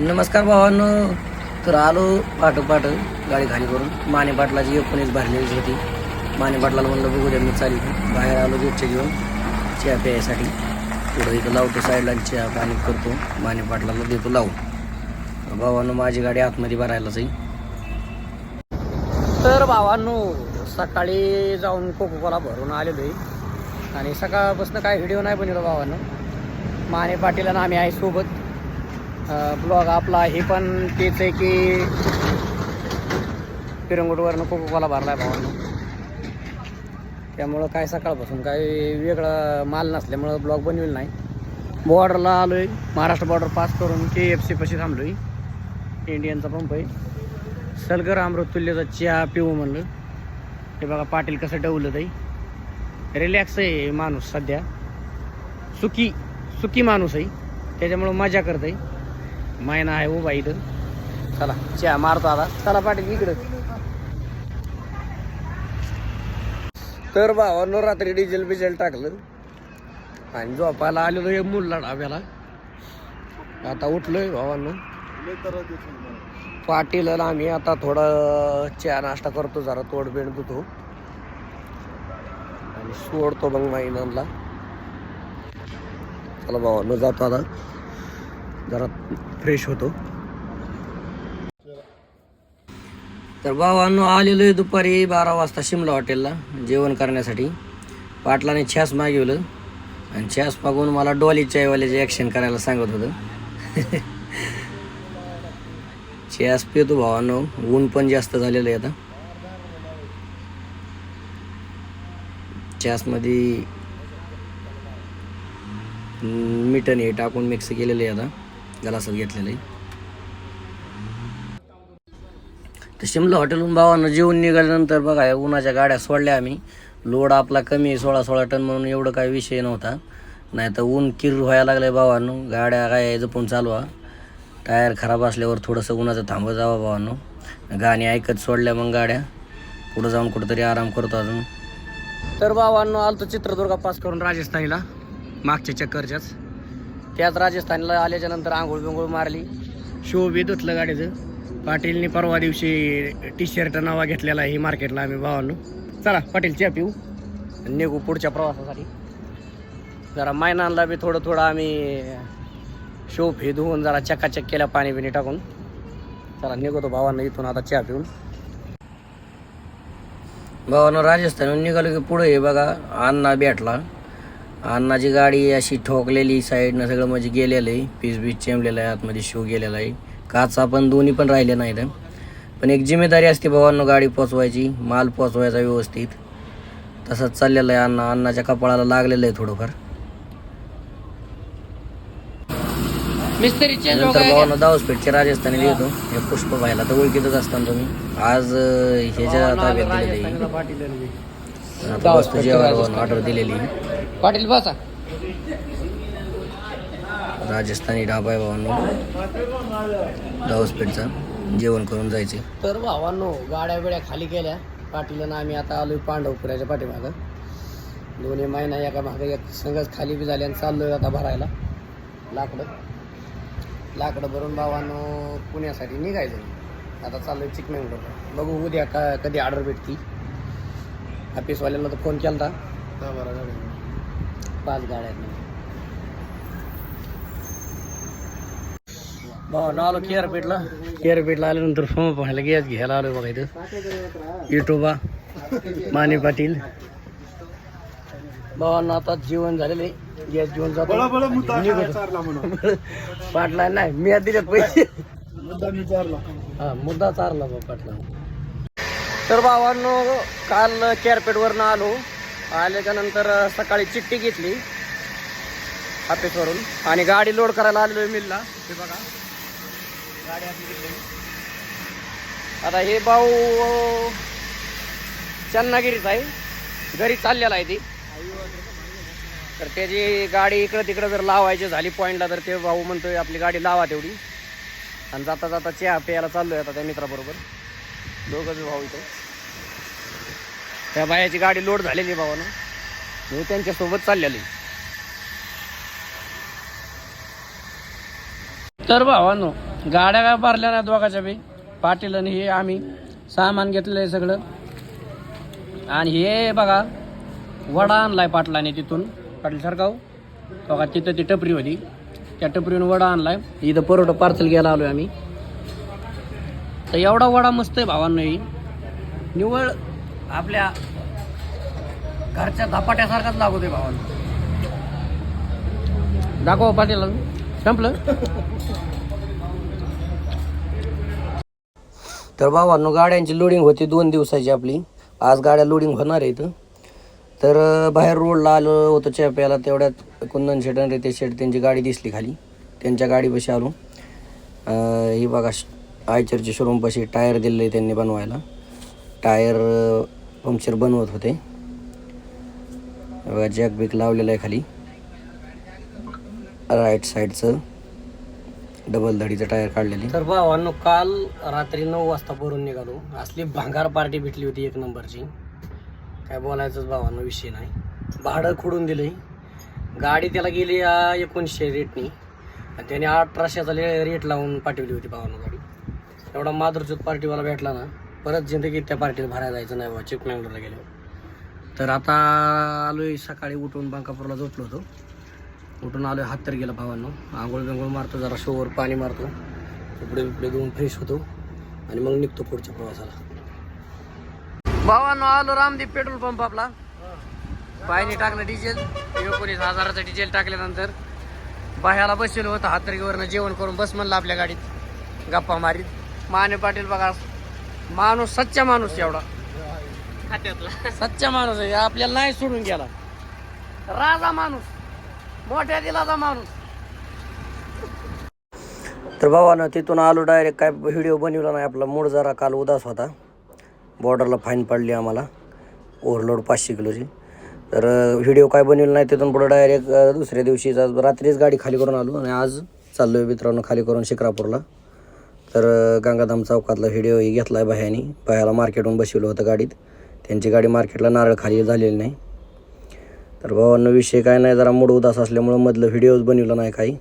नमस्कार भावांनो. तर आलो पाठोपाठ गाडी खाली करून. माने पाटलाची एकोणीस भरलेलीच होती. माने पाटलाला म्हणलं बघू द्या मी चाली बाहेर आलो गेटच्या घेऊन चहा प्यायसाठी. पुढं इथं लावतो साईडला चहा पाणी करतो. माने पाटलाला देतो लावून. भावांनो माझी गाडी आतमध्ये भरायलाच जाईल तर भावांनो सकाळी जाऊन कोकोकोला भरून आलेलो आहे. आणि सकाळपासून काय व्हिडिओ नाही बनवला भावांनो. माने पाटील आणि आम्ही आहे सोबत. ब्लॉग आपला हे पण तेच आहे की पिरंगुटवरनं कोकोकोला भरला आहे भावानं. त्यामुळं काय सकाळपासून काय वेगळा माल नसल्यामुळं ब्लॉग बनवेल नाही. बॉर्डरला आलो आहे महाराष्ट्र बॉर्डर पास करून के एफ सी पशी थांबलो आहे इंडियनचा पंप आहे. सलगर अमृतुल्यचा चहा पिऊ म्हणलं. हे बघा पाटील कसं डवलं ताई रिलॅक्स आहे माणूस सध्या. सुखी सुखी माणूस आहे. त्याच्यामुळं मजा करत आहे महिना आहे उभा इथं चला चहा मारतो आता चला पाटील इकडं। तर भावानं रात्री डिझेल बिझेल टाकलं. आणि झोपायला आलेलो हे मुलला डाब्याला आता उठलोय भावानं. पाटील आम्ही आता थोडं चहा नाश्ता करतो जरा तोडबेड धुतो. आणि सोडतो मग महिन्यांना चला भावानं जातो आता. जरा फ्रेश होतो. तर भावांनो आलेलो आहे दुपारी बारा वाजता शिमला हॉटेलला जेवण करण्यासाठी. पाटलाने छास मागवलं आणि छास मागून मला डॉली चायवाल्याचे ॲक्शन करायला सांगत होतं. छास पितो भावांनो ऊन पण जास्त झालेलं आहे आता. छासमध्ये मिटन हे टाकून मिक्स केलेलं आहे आता. गलासात घेतलेलं आहे. तर शिमला हॉटेलहून भावानं जेवून निघाल्यानंतर बघा या उन्हाच्या गाड्या सोडल्या आम्ही. लोड आपला कमी आहे सोळा सोळा टन म्हणून एवढं काही विषय नव्हता. नाही तर ऊन किर व्हायला लागलं भावांनो. गाड्या काय जपून चालवा. टायर खराब असल्यावर थोडंसं उन्हाचं थांबत जावा भावांनो. गाणी ऐकत सोडल्या मग गाड्या. पुढं जाऊन कुठंतरी आराम करतो अजून. तर भावांनो आलतो चित्रदुर्गा पास करून राजस्थानीला. मागच्या चक्करच्याच. त्याच राजस्थानला आल्याच्यानंतर आंघोळ बिंघोळ मारली. शोभे धुतलं गाडीचं. पाटीलने परवा दिवशी टी शर्ट नावा घेतलेला आहे मार्केटला आम्ही भावांनो. चला पाटील चहा पिऊ. आणि निघू पुढच्या प्रवासासाठी. जरा मैनानला बी थोडं थोडं आम्ही शोभ हे धुवून जरा चकाचक केल्या पाणी बिणी टाकून. चला निघतो भावांना इथून आता चहा पिऊन. भावानं राजस्थानहून निघालो की पुढे हे बघा अण्णा भेटला. अण्णाची गाडी अशी ठोकलेली साईडनं सगळं म्हणजे गेलेलं आहे. पीस बीस चेंबलेलं आहे आतमध्ये शो गेलेला आहे. काचा पण दोन्ही पण राहिले नाहीत. पण एक जिम्मेदारी असते भावांनो गाडी पोचवायची माल पोचवायचा व्यवस्थित. तसंच चाललेलं आहे अण्णा अण्णाच्या कपाळाला लागलेलं आहे थोडंफार. हो नंतर भावानं दावसपेठचे राजस्थानी येतो. हे पुष्प भाईला तर ओळखीतच असताना तुम्ही. आज ह्याच्या ताब्यात दिलेली जेवण ऑर्डर दिलेली. पाटील बसा. राजस्थानी ढाबा आहे भावांनो. दावसपेठचा जेवण करून जायचे. तर भावांनो गाड्या बिड्या खाली केल्या. पाटील आम्ही आता आलोय पांडवपुऱ्याच्या पाठीमागं. दोन्ही महिना एका मागं एक संघच खाली बी झाले आणि चाललोय आता भरायला. लाकडं. लाकडं भरून भावांनो पुण्यासाठी निघायचं. आता चाललोय चिकमेंगलोर बघू उद्या का कधी ऑर्डर भेटती ऑफिसवाल्यांना तर फोन केला पाच गाड्या आहेत. म्हणे. भाऊ आलो केअर पेटला केअर पेटला आल्यानंतर फॉर्म पाहायला गॅस घ्यायला आलो बघा इथं. युट्यूबा माने पाटील. भावांना आता जेवण झालेलं आहे. गॅस जेवण जातो. पाटला नाही मी दिलेत पैसे. हा मुद्दा चारला बा पाटला तर भावांनो काल कॅरपेटवरनं आलो. आल्याच्यानंतर सकाळी चिठ्ठी घेतली ऑफिसवरून. आणि गाडी लोड करायला आलेलो आहे मिलला. हे बघा. गाडी आपली घेतली आता हे भाऊ चन्नागिरीच आहे. घरी चाललेला आहे ती. तर त्याची गाडी इकडं तिकडं जर लावायची झाली पॉईंटला तर ते भाऊ म्हणतोय आपली गाडी लावा तेवढी. आणि जाता जाता चहा प्यायला चाललोय आता त्या मित्राबरोबर. दोघंच भाऊ इथं. त्या बायाची गाडी लोड झालेली आहे ना मी त्यांच्यासोबत चाललेली तर भावानो गाड्या काय भरल्या ना दोघाच्या बी. पाटील आणि हे आम्ही सामान घेतलंय सगळं. आणि हे बघा वडा आणलाय पाटलाने तिथून. पाटील सरकाव बघा तिथं ती टपरी होती. त्या टपरीहून वडा आणलाय. इथं परोठा पार्सल घ्यायला आलोय आम्ही. तर एवढा वडा मस्त आहे भावांनो ही. निवळ आपल्या घरच्या धपाट्यासारखाच लागवतोय भावांनो दाखवा पाटील संपलं. तर भावांनो गाड्यांची लोडिंग होती दोन दिवसाची आपली. आज गाड्या लोडिंग होणार आहेत. तर बाहेर रोडला आलो होतो चहा प्यायला तेवढ्यात कुंदन शेट आणि रितेश शेट त्यांची गाडी दिसली खाली. त्यांच्या गाडीपाशी आलो. अं, ही बघा आयचरच्या शोरूमपाशी टायर दिले त्यांनी बनवायला. टायर पंक्चर बनवत होते. बघा जॅक बिक लावलेलं आहे खाली. राईट साईडचं डबल धडीचं टायर काढलेली तर भावांनो काल रात्री नऊ वाजता भरून निघालो. असली भांगार पार्टी भेटली होती एक नंबरची. काय बोलायचंच भावांनो विषय नाही. भाडं खुडून दिलंय. गाडी त्याला गेली एकोणीसशे रेटनी आणि त्याने अठराशेचा रेट लावून पाठवली होती भावांनो गाडी. एवढा माधुरचूत पार्टीवाला भेटला ना. परत जिंदगीत त्या पार्टीत भरायला जायचं नाही बाबा चिकमंगळूरला गेलो. तर आता आलोय सकाळी उठून बांकापूरला झोपलो होतो. उठून आलोय हात तर गेला भावांनो. आंघोळ बिंघोळ मारतो जरा शोवर पाणी मारतो. कपडे बिपडे धुवून फ्रेश होतो. आणि मग निघतो पुढच्या प्रवासाला. भावांनो आलो रामदेव पेट्रोल पंप आपला. पायने टाकलं डिझेल एकोणीस हजाराचं डिझेल टाकल्यानंतर बाह्याला बसलेलो होतं. हातरगीवरनं जेवण करून बस म्हणलं आपल्या गाडीत. गप्पा मारीत. माने पाटील बघा माणूस सच्चा माणूस एवढा. सच्चा माणूस आहे आपल्याला नाही सोडून गेला. राजा माणूस मोठ्या दिलाचा माणूस. तर भावानं तिथून आलो डायरेक्ट काय व्हिडिओ बनवला नाही आपला मूड जरा काल उदास होता. बॉर्डरला फाईन पडली आम्हाला. ओव्हरलोड पाचशे किलोची तर व्हिडिओ काय बनवलं नाही तिथून पुढे डायरेक्ट दुसऱ्या दिवशी रात्रीच गाडी खाली करून आलो आणि आज चाललो आहे मित्रांनो खाली करून शिक्रापूरला. तर गंगाधाम चौकातला व्हिडिओही घेतला आहे बाह्यानी बाह्याला मार्केटहून बसवलं होतं गाडीत. त्यांची गाडी मार्केटला नारळ खाली झालेली नाही. तर भावांना विषय काय नाही जरा मूड उदास असल्यामुळं मधलं व्हिडिओज बनवलं नाही काही.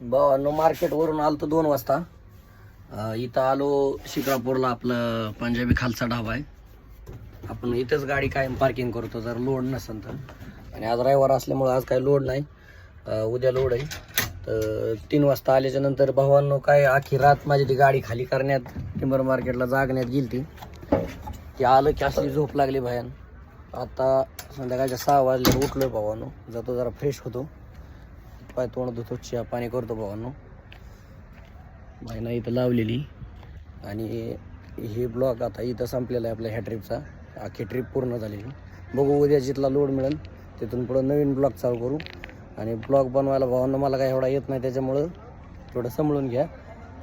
भावांनो मार्केटवरून आलो तर दोन वाजता. इथं आलो शिक्रापूरला आपलं पंजाबी खालचा ढाबा आहे. आपण इथंच गाडी कायम पार्किंग करतो जर लोड नसेल तर. आणि आज रविवार असल्यामुळं आज काही लोड नाही. उद्या लोड आहे. तर तीन वाजता आल्याच्यानंतर भावांनो काय आखी रात माझी ती गाडी खाली करण्यात टिंबर मार्केटला जागण्यात गेली ती ती आलं की असली झोप लागली भयान आता संध्याकाळच्या सहा वाजले उठलोय भावानो. जातो जरा फ्रेश होतो. पाय तोंड धुतो चहा पाणी करतो भावानो. बाईना इथं लावलेली. आणि हे ब्लॉक आता इथं संपलेला आहे आपल्या ह्या ट्रिपचा अख्खी ट्रिप पूर्ण झालेली. बघू उद्या जिथला लोड मिळेल तिथून पुढं नवीन ब्लॉग चालू करू. आणि ब्लॉग बनवायला भावांना मला काय एवढा येत नाही त्याच्यामुळं थोडं समजून घ्या.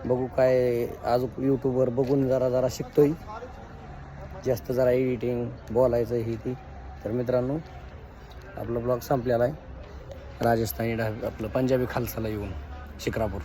बघू काय आज यूट्यूबवर बघून जरा जरा शिकतोय. जास्त जरा एडिटिंग बोलायचं ही ती. तर मित्रांनो आपला ब्लॉग संपलेला आहे. राजस्थानी डा आपलं पंजाबी खालसाला येऊन शिक्रापूर.